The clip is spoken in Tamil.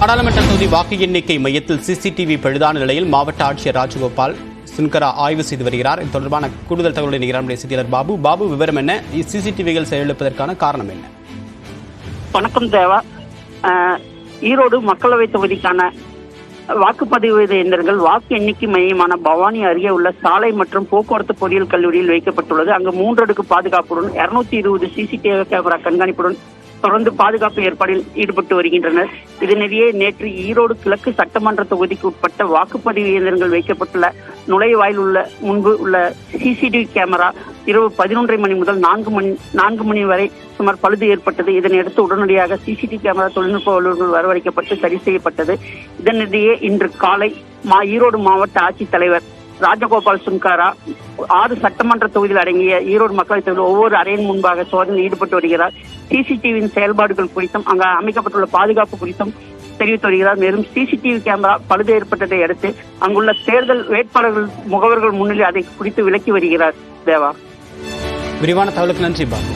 நாடாளுமன்ற தொகுதி வாக்கு எண்ணிக்கை மையத்தில் சிசிடிவி பழுதான நிலையில் மாவட்ட ஆட்சியர் ராஜகோபால் சுன்கரா ஆய்வு செய்து வருகிறார். இது தொடர்பான கூடுதல் தகவலை நிகழ்ச்சி செய்தியாளர் பாபு. பாபு விவரம் என்ன? சிசிடிவிகள் செயலிழப்பதற்கான காரணம் என்ன? வணக்கம் தேவா. ஈரோடு மக்களவை தொகுதிக்கான வாக்குப்பதிவு இயந்திரங்கள் வாக்கு எண்ணிக்கை மையமான பவானி அருகே உள்ள சாலை மற்றும் போக்குவரத்து பொறியியல் கல்லூரியில் வைக்கப்பட்டுள்ளது. அங்கு மூன்றடுக்கு பாதுகாப்புடன் இருநூத்தி இருபது சிசிடிவி கேமரா கண்காணிப்புடன் தொடர்ந்து பாதுகாப்பு ஏற்பாடில் ஈடுபட்டு வருகின்றனர். இதனிடையே நேற்று ஈரோடு கிழக்கு சட்டமன்ற தொகுதிக்கு உட்பட்ட வாக்குப்பதிவு இயந்திரங்கள் வைக்கப்பட்டுள்ள நுழைவாயில் உள்ள முன்பு உள்ள சிசிடிவி கேமரா இரவு பதினொன்றரை மணி முதல் நான்கு மணி நான்கு மணி வரை சுமார் பழுது ஏற்பட்டது. இதனையடுத்து உடனடியாக சிசிடிவி கேமரா தொழில்நுட்ப வல்லுநர்கள் வரவழைக்கப்பட்டு சரி செய்யப்பட்டது. இதனிடையே இன்று காலை மா ஈரோடு மாவட்ட ஆட்சித்தலைவர் ராஜகோபால் சுங்காரா ஆறு சட்டமன்ற தொகுதியில் அடங்கிய ஈரோடு மக்களவைத் தொகுதியில் ஒவ்வொரு அறையின் முன்பாக சோதனையில் ஈடுபட்டு வருகிறார். சிசிடிவியின் செயல்பாடுகள் குறித்தும் அங்கு அமைக்கப்பட்டுள்ள பாதுகாப்பு குறித்தும் தெரிவித்து வருகிறார். மேலும் சிசிடிவி கேமரா பழுது ஏற்பட்டதை அடுத்து அங்குள்ள தேர்தல் வேட்பாளர்கள் முகவர்கள் முன்னிலை அதை குறித்து விளக்கி வருகிறார் தேவா. விரிவான தகவலுக்கு நன்றி பாபு